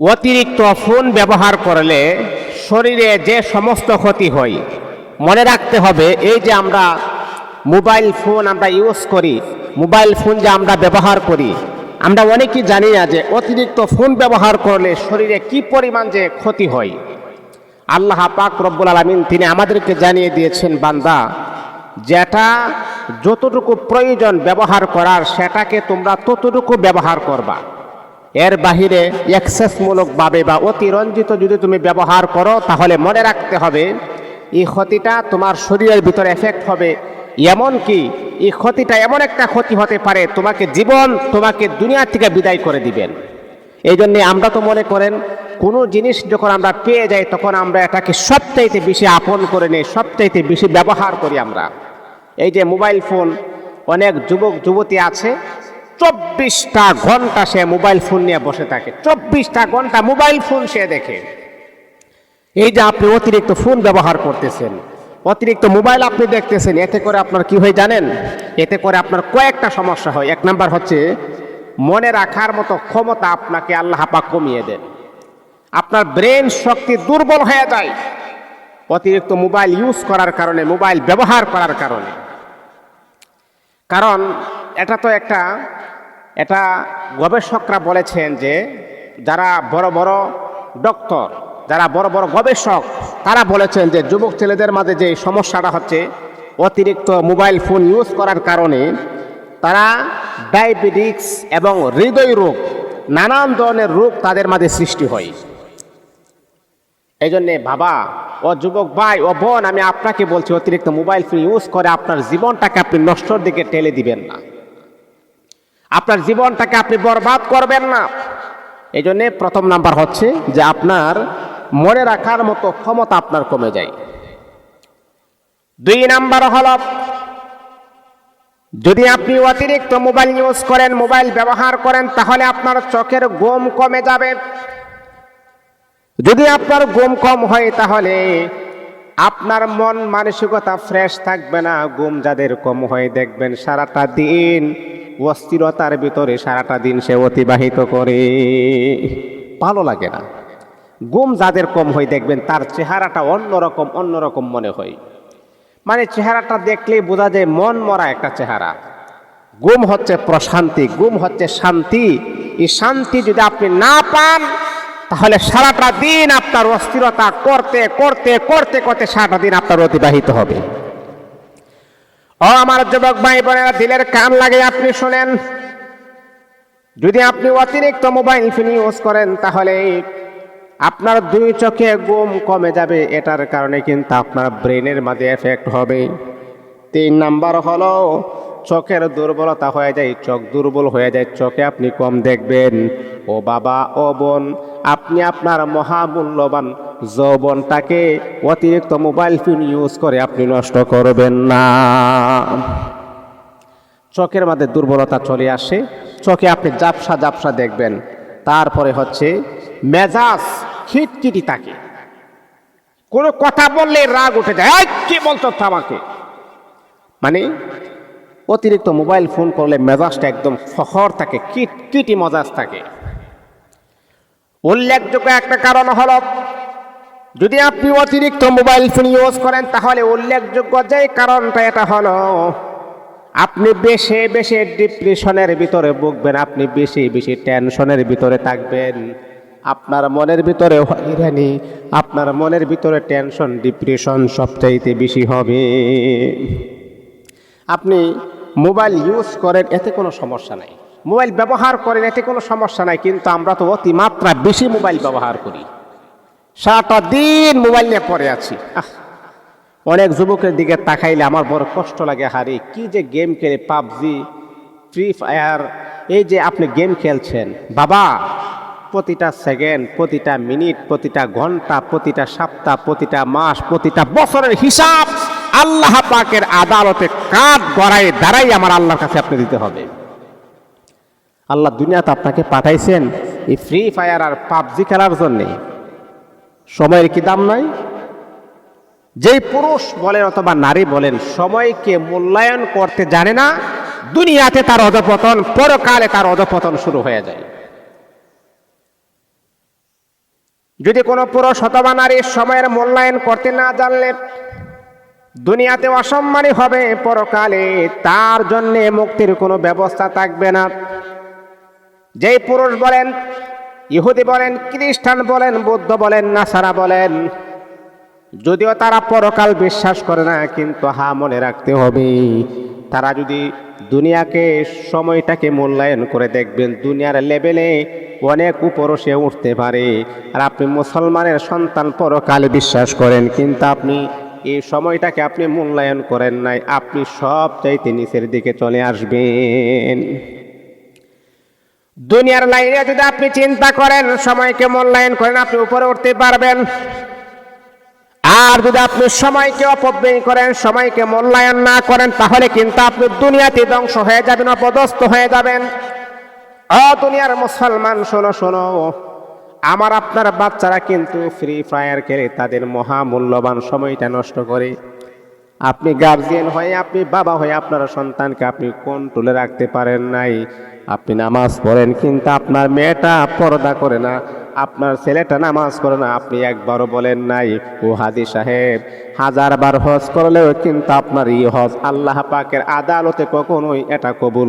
অতিরিক্ত ফোন ব্যবহার করলে শরীরে যে সমস্ত ক্ষতি হয়, মনে রাখতে হবে এই যে আমরা মোবাইল ফোন আমরা ইউজ করি, মোবাইল ফোন যে আমরা ব্যবহার করি, আমরা অনেকেই জানি না যে অতিরিক্ত ফোন ব্যবহার করলে শরীরে কি পরিমাণ যে ক্ষতি হয়। আল্লাহ পাক রব্বুল আলমিন তিনি আমাদেরকে জানিয়ে দিয়েছেন, বান্দা, যেটা যতটুকু প্রয়োজন ব্যবহার করার, সেটাকে তোমরা ততটুকু ব্যবহার করবা। এর বাহিরে এক্সেসমূলকভাবে বা অতিরঞ্জিত যদি তুমি ব্যবহার করো, তাহলে মনে রাখতে হবে, এই ক্ষতিটা তোমার শরীরের ভিতরে এফেক্ট হবে। এমন কি এই ক্ষতিটা এমন একটা ক্ষতি হতে পারে, তোমাকে জীবন, তোমাকে দুনিয়া থেকে বিদায় করে দিবেন। এই জন্যে আমরা তো মনে করেন, কোনো জিনিস যখন আমরা পেয়ে যাই, তখন আমরা এটাকে সবচাইতে বেশি আপন করে নিই, সবচাইতে বেশি ব্যবহার করি আমরা। এই যে মোবাইল ফোন, অনেক যুবক, যুবতী আছে চব্বিশটা ঘণ্টা সে মোবাইল ফোন নিয়ে বসে থাকে। চব্বিশটা ঘণ্টা মোবাইল ফোন সে দেখে। এই যে আপনি অতিরিক্ত ফোন ব্যবহার করতেছেন, অতিরিক্ত মোবাইল আপনি দেখতেছেন, এতে করে আপনার কি হয় জানেন? এতে করে আপনার কয়েকটা সমস্যা হয়। এক নাম্বার হচ্ছে, মনে রাখার মতো ক্ষমতা আপনাকে আল্লাহ পাক কমিয়ে দেন। আপনার ব্রেন শক্তি দুর্বল হয়ে যায়। অতিরিক্ত মোবাইল ইউজ করার কারণে, মোবাইল ব্যবহার করার কারণে। কারণ এটা তো একটা, এটা গবেষকরা বলেছেন যে যারা বড় বড় ডক্টর, যারা বড় বড় গবেষক, তারা বলেছেন যে যুবক ছেলেদের মাঝে যে সমস্যাটা হচ্ছে, অতিরিক্ত মোবাইল ফোন ইউজ করার কারণে তারা ডায়াবেটিক্স এবং হৃদয় রোগ, নানান ধরনের রোগ তাদের মাঝে সৃষ্টি হয়। এই জন্যে বাবা, ও যুবক ভাই, ও বোন, আমি আপনাকে বলছি, অতিরিক্ত মোবাইল ফোন ইউজ করে আপনার জীবনটাকে আপনি নষ্টর দিকে ঠেলে দিবেন না। আপনার জীবনটাকে আপনি বরবাদ করবেন না। এই জন্যে প্রথম নাম্বার হচ্ছে যে আপনার মনে রাখার মতো ক্ষমতা আপনার কমে যায়। দুই নাম্বার হল, যদি আপনি অতিরিক্ত মোবাইল ইউজ করেন, মোবাইল ব্যবহার করেন, তাহলে আপনার চোখের ঘুম কমে যাবে। যদি আপনার ঘুম কম হয়, তাহলে আপনার মন মানসিকতা ফ্রেশ থাকবে না, ঘুম যাদের কম হয়, দেখবেন সারাটা দিন অস্থিরতার ভিতরে সারাটা দিন সে অতিবাহিত করে। ভালো লাগে না। ঘুম যাদের কম হয় দেখবেন তার চেহারাটা অন্যরকম অন্যরকম মনে হয়। মানে চেহারাটা দেখলেই বোঝা যায় মন মরা একটা চেহারা। গুম হচ্ছে প্রশান্তি, গুম হচ্ছে শান্তি। এই শান্তি যদি আপনি না পান, তাহলে সারাটা দিন আপনার অস্থিরতা করতে করতে করতে করতে সারাটা দিন আপনার অতিবাহিত হবে। ও আমার যুবক ভাই বোনেরা, দিলের কান লাগে, আপনি শোনেন। যদি আপনি অতিরিক্ত মোবাইল ফোন ইউজ করেন, তাহলে আপনার দুই চোখে ঘুম কমে যাবে। এটার কারণে কিন্তু আপনার ব্রেনের মাঝে এফেক্ট হবে। তিন নাম্বার হলো, চোখের দুর্বলতা হয়ে যায়, চোখ দুর্বল হয়ে যায়, চোখে আপনি কম দেখবেন। ও বাবা, ও বোন, আপনি আপনার মহামূল্যবান যৌবনটাকে অতিরিক্ত মোবাইল ফোন ইউজ করে আপনি নষ্ট করবেন না। চোখের মধ্যে দুর্বলতা চলে আসে চোখে আপনি জাপসা জাপসা দেখবেন। তারপরে হচ্ছে মেজাজ খিটখিটি থাকে। কোনো কথা বললে রাগ উঠে যায় "এই, কি বলছো আমাকে? মানে অতিরিক্ত মোবাইল ফোন করলে মেজাজটা একদম ফখর থাকে কিটকিটি মজাজ থাকে। উল্লেখযোগ্য একটা কারণ হলো যদি আপনি অতিরিক্ত মোবাইল ফোন ইউজ করেন, তাহলে উল্লেখযোগ্য যে কারণটা এটা হলো, আপনি বেশি বেশি ডিপ্রেশনের ভিতরে ভুগবেন, আপনি বেশি বেশি টেনশনের ভিতরে থাকবেন। আপনার মনের ভিতরে হয়রানি, আপনার মনের ভিতরে টেনশন, ডিপ্রেশন সবচাইতে বেশি হবে। আপনি মোবাইল ইউজ করেন, এতে কোনো সমস্যা নাই। মোবাইল ব্যবহার করেন, এতে কোনো সমস্যা নাই, কিন্তু আমরা তো অতিমাত্রা বেশি মোবাইল ব্যবহার করি। সারাটা দিন মোবাইল নিয়ে পড়ে আছি। অনেক যুবকের দিকে তাকাইলে আমার বড় কষ্ট লাগে, হারি, কি যে গেম খেলে পাবজি ফ্রি ফায়ার এই যে আপনি গেম খেলছেন, বাবা, প্রতিটা সেকেন্ড প্রতিটা মিনিট প্রতিটা ঘণ্টা, প্রতিটা সপ্তাহ, প্রতিটা মাস, প্রতিটা বছরের হিসাব আল্লাহ পাকের আদালতে কাঠ গড়াই দাঁড়াই আমার আল্লাহর কাছে আপনি দিতে হবে। আল্লাহ দুনিয়াতে আপনাকে পাঠাইছেন এই ফ্রি ফায়ার আর পাবজি খেলার জন্যে। সময়ের কি দাম নাই? যেই পুরুষ বলেন অথবা নারী বলেন, সময়কে মূল্যায়ন করতে জানে না, দুনিয়াতে তার অধপতন, পরকালে তার অধপতন শুরু হয়ে যায়। যদি কোনো পুরুষ অথবা নারীর সময়ের মূল্যায়ন করতে না জানলে দুনিয়াতে অসম্মানী হবে, পরকালে তার জন্য মুক্তির কোনো ব্যবস্থা থাকবে না। যেই পুরুষ বলেন ইহুদি বলেন, খ্রিস্টান বলেন, বৌদ্ধ বলেন, নাসারা বলেন। যদিও তারা পরকাল বিশ্বাস করে না, কিন্তু হা মনে রাখতে হবে। তারা যদি দুনিয়াকে, সময়টাকে মূল্যায়ন করে দেখবেন, দুনিয়ার লেভেলে অনেক উপরও সে উঠতে পারে। আর আপনি মুসলমানের সন্তান পরকালে বিশ্বাস করেন, কিন্তু আপনি এই সময়টাকে আপনি মূল্যায়ন করেন নাই, আপনি সব চাইতে নিচের দিকে চলে আসবেন। দুনিয়ার লাইনে যদি আপনি চিন্তা করেন, সময়কে মূল্যায়ন করেন, আপনি উপরে উঠতে পারবেন। আর যদি আপনি সময়কে অপব্যয় করেন, সময়কে মূল্যায়ন না করেন, তাহলে কিন্তু আপনি দুনিয়াতে ধ্বংস হয়ে যাবেন, অপদস্থ হয়ে যাবেন। অ দুনিয়ার মুসলমান, শোনো শোনো। আমার আপনার বাচ্চারা কিন্তু ফ্রি ফায়ার খেলে তাদের মহামূল্যবান সময়টা নষ্ট করে। আপনি গার্জিয়ান হয়ে, আপনি বাবা হয়ে আপনার সন্তানকে আপনি কন্ট্রোলে রাখতে পারেন নাই। আপনি নামাজ পড়েন, কিন্তু আপনার মেয়েটা পর্দা করে না, আপনার ছেলেটা নামাজ করে না, আপনি একবারও বলেন নাই, ও হাদি সাহেব, হাজারবার হজ করলেও কিন্তু আপনার ই হজ আল্লাহ পাকের আদালতে কখনোই এটা কবুল